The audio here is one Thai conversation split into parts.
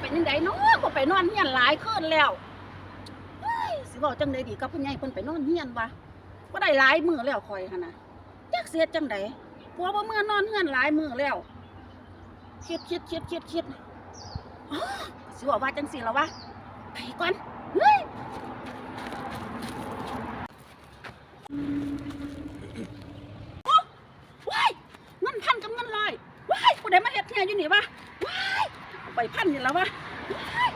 เป็นยังไงเนาะบ่ไปนอนเฮียนหลายคืนแล้วเฮ้ยสิบอกจังไดดีกับพ่อใหญ่เพิ่นไปนอนเฮียนวะบ่ได้หลายมื้อแล้วคอยหั่นน่ะจักเสียจังไดผัวบ่เมื่อนอนเฮือนหลายมื้อแล้วคิดคิดคิดคิดคิดอ้อสิบอกว่าจังซี่แล้ววะไปก่อนเฮ้ยโอ้ว้ายเงินพันกับเงินลอยว้ายผู้ใดมาเฮ็ดเฮียอยู่นี่วะว้าย ไปพันนี่แล้ววะว้าย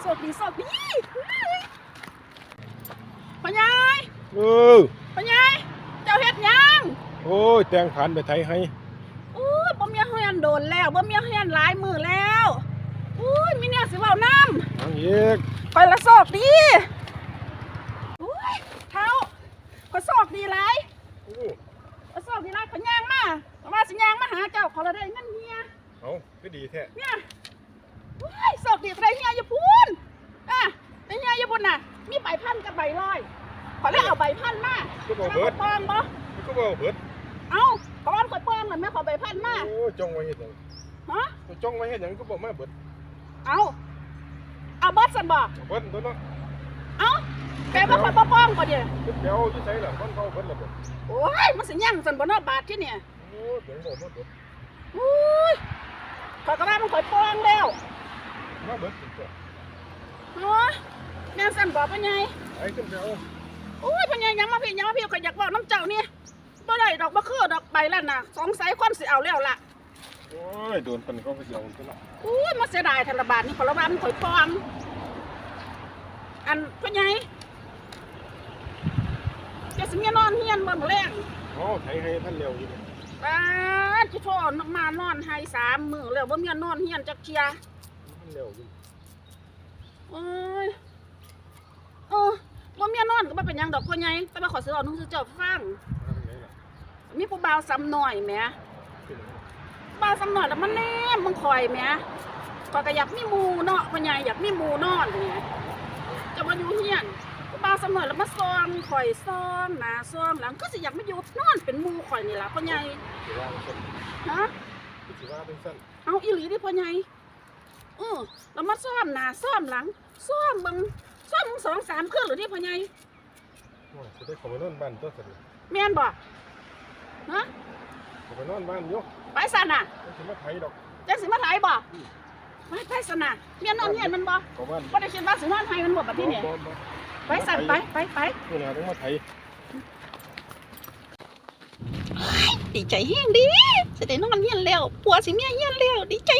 โชคดีโชคดีเฮ้ยพ่อใหญ่เออพ่อใหญ่เจ้าเฮ็ดหยังโอ้ย แต่งผ่านไปไทยให้อู้ยบ่มีเฮือนโดนแล้วบ่มีเฮือนหลายมือแล้วอู้ยมีเนี่ยสิเว้านํทางอีกคอยละโชคดีอุ้ยเท้าขอยโชคดีหลายโอ้ขอยโชคดีหลายขอยย่างมาว่าสิย่างมาหาเจ้าขอละได้เงินเฮียเอาก็ดีแท้เนี่ย อุ้ยโชคดีใครเฮียอยู่พูนอะไอ้เฮียอยู่พูนน่ะ มีใบพันกับใบร้อยขอยเลยเอาใบพันมาก็บอกแล้วเบิข่อดยปองบ่ก็บอกเบิดเอ้าขอยข่อยปองน่ะแม่ขอใบพันมาโอ้ยจ้องไว้เฮ็ดหยังฮะจ้องไว้เฮ็ดหยังก็บอกมาเบิดเอาเอาเบิดสันบ่เบิดตัวเนาะเอาแกบ่ค่อยบ่ป้องบ่เดี๋ยวเดี๋ยวที่ใส่ล่ะมันเข้าเบิดแล้วบ่โอ้ยมันสิยังสันบ่เนอบาทที่เนี่ยโอ้ยเดี๋ยวบอกมาเบิดอุ้ยข่อยก็ว่ามันข่อยป้องแล้ว มาเบิดจริงจ้ะเนาะแม่นสันบ่พ่อใหญ่ไอ้ขึ้นไปเอาโอ้ยพ่อใหญ่ยังมาพี่ยังมาพี่ข่อยอยากเว้าน้ำเจ้านี่บ่ได้ดอกบ่คือดอกใบแล้วน่ะสงสัยคนสิเอาแล้วล่ะโอ้ยโดนปันเขาไปเสียวตัวละอุ้ยมันเสียดายธนบาทนี่ข่อยละว่ามันข่อยป้องอันพ่อใหญ่จะสิมีนอนเฮียนบ่มื้อแรงเอาไทยให้ท่านเร็วอยู่นี่ป้าดจิโทษมานอนให้สามมือแล้วบ่มีนอนเฮียนจักเทียท่าน เร็วอยู่โอ้ยเออบ่มีนอนก็บ่เป็นหยังดอกพ่อใหญ่แต่ว่าขอซื้อเอาหนุ่งซื้อเจ้าฟังมาทางไหนล่ะมีผู้บ่าวซ้ำหน่อยแหมขึ้นมาบ่าวซ้ำหน่อยแล้วมันแนมมึงคอยแหมข้อยก็อยากมีหมู่เนาะพ่อใหญ่อยากมีหมู่นอนแหมจะมาอยู่เฮียนผู้บ่าวซ้ำหน่อยแล้วมาซ้อมข่อยซ้อมหน้าซ้อมหลังก็สิอยากมาอยู่นอนเป็นหมู่ข่อยนี่ล่ะพ่อใหญ่สิว่าเป็นสั้นฮะสิว่าเป็นสั้นเอาอีหลีดิพ่อใหญ่ เออแล้วมาซ้อมหน้าซ้อมหลังซ้อมเบิ่งซ้อมมึงสองสามคืนหรือดิพ่อใหญ่โอ้ยสิได้เข้าไปนอนบ้านตัวสั่นแม่นบ่ฮะเข้าไปนอนบ้านอยู่ไปสันน่ะมันสิมาไทยดอกจังสิมาถ่ายบ่ไปไปสันน่ะเมียนอนเฮียนมันบ่เข้าบ้านบ่ได้คิดว่าสินอนให้มันบ่บัดนี้เนี่ยบ่บ่บ่ไปสันไปไปไป นี่นะต้องมาไทยดีใจแฮงดีสิได้นอนเฮียนแล้วผัวสิเมียเฮียนแล้วดีใจ